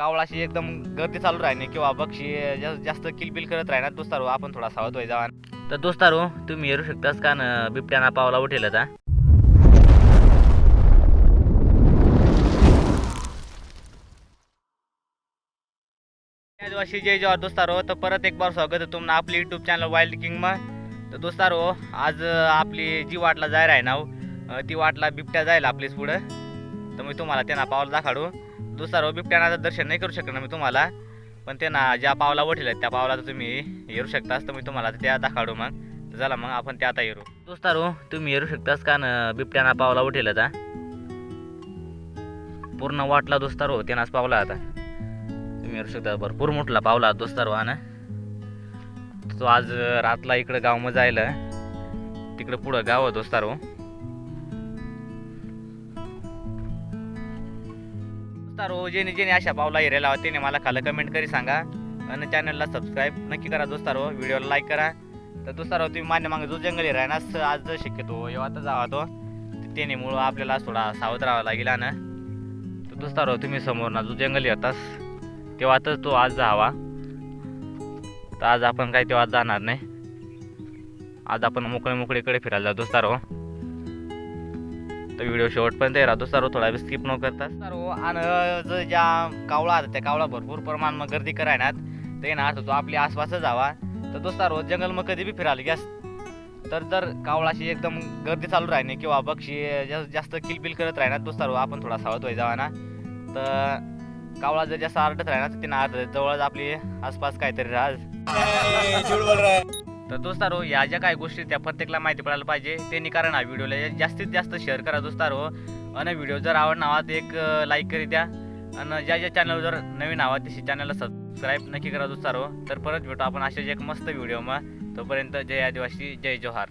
कावळाशी एकदम गर्दी चालू राहणे किंवा बक्षी जास्त जास्त किलबिल करत राहणार दोस्तारो आपण थोडा सावध व्हायचा तर दोस्तारो तुम्ही येऊ शकतास का? न बिबट्याना पावला उठेल आता आदिवासी जय जवाहर दोस्तारो. तर परत एक बार स्वागत आहे तुम्हाला आपली युट्यूब चॅनल वाईल्ड किंग मग तर दोस्तारो आज आपली जी वाटला जायला आहे ना ती वाटला बिबट्या जायला आपलीच पुढं. तर मी तुम्हाला त्यांना पावला दाखाडू दुसरा बिबट्यानाचं दर्शन नाही करू शकणार मी तुम्हाला. पण त्यांना ज्या पावला वठील आहेत त्या पावला तुम्ही येऊ शकतास तर मी तुम्हाला त्या दाखाडू मग. चला मग आपण त्या आता येऊ. दोस्तारो तुम्ही येऊ शकतास का न बिबट्याना पावला उठेल आता. पूर्ण वाटला दोस्तारो त्यानाच पावला आता. तुम्ही येऊ शकता भरपूर मोठला पावला दोस्तारो हा ना तो आज रातला इकडं गाव मग जायला. तिकडं पुढं गाव दोस्तारो दोस्तारो जेणे जेणे अशा पावला हिरेला त्याने मला खालं. कमेंट करी सांगा. आणि चॅनलला सबस्क्राईब नक्की करा दोस्तारो. व्हिडिओला लाईक करा. तर दोस्तारो तुम्ही मान्य मागे जो जंगल हिरा आहे ना आज शक्यतो येऊ आता जावा तो त्याने त्यानेमुळं आपल्याला थोडा सावध राहावा लागेल ना तर दोस्तारो तुम्ही समोर ना जो जंगल येतास तेव्हा तर तो आज जावा. तर आज आपण काय तेव्हा जाणार नाही. आज आपण मोकळे मोकळीकडे फिरायला जातो दोस्तारो. तर व्हिडिओ शेवटपर्यंत राहतो सर्व थोडा स्किप न करता. सर्व आणि जो ज्या कावळा आता त्या कावळा भरपूर प्रमाणात गर्दी करायनात. तर ये ना अर्थ तो आपल्या आसपासच जावा. तर दोस्तारो जंगल मग कधी बी फिरायला गॅस तर जर कावळाशी एकदम गर्दी चालू राहणे किंवा बक्षी जास्त किलबिल करत राहणार दोस्तारो आपण थोडा सावध व्हायचा जावा ना तर कावळा जर जास्त आरडत राहणार तर त्यांना आरडत जवळच आपली आसपास काहीतरी राहत तर दोस्तारो या ज्या काही गोष्टी त्या प्रत्येकला माहिती पडायला पाहिजे. त्यांनी कारण हा व्हिडिओला जास्तीत जास्त शेअर करा दोस्तारो. आणि व्हिडिओ जर आवडला हवा तर एक लाईक करी द्या. आणि ज्या ज्या चॅनल जर नवीन हवा तशी चॅनलला सबस्क्राईब नक्की करा दोस्तारो. तर परत भेटू आपण अशाच एक मस्त व्हिडिओ मग तोपर्यंत जय आदिवासी जय जोहार.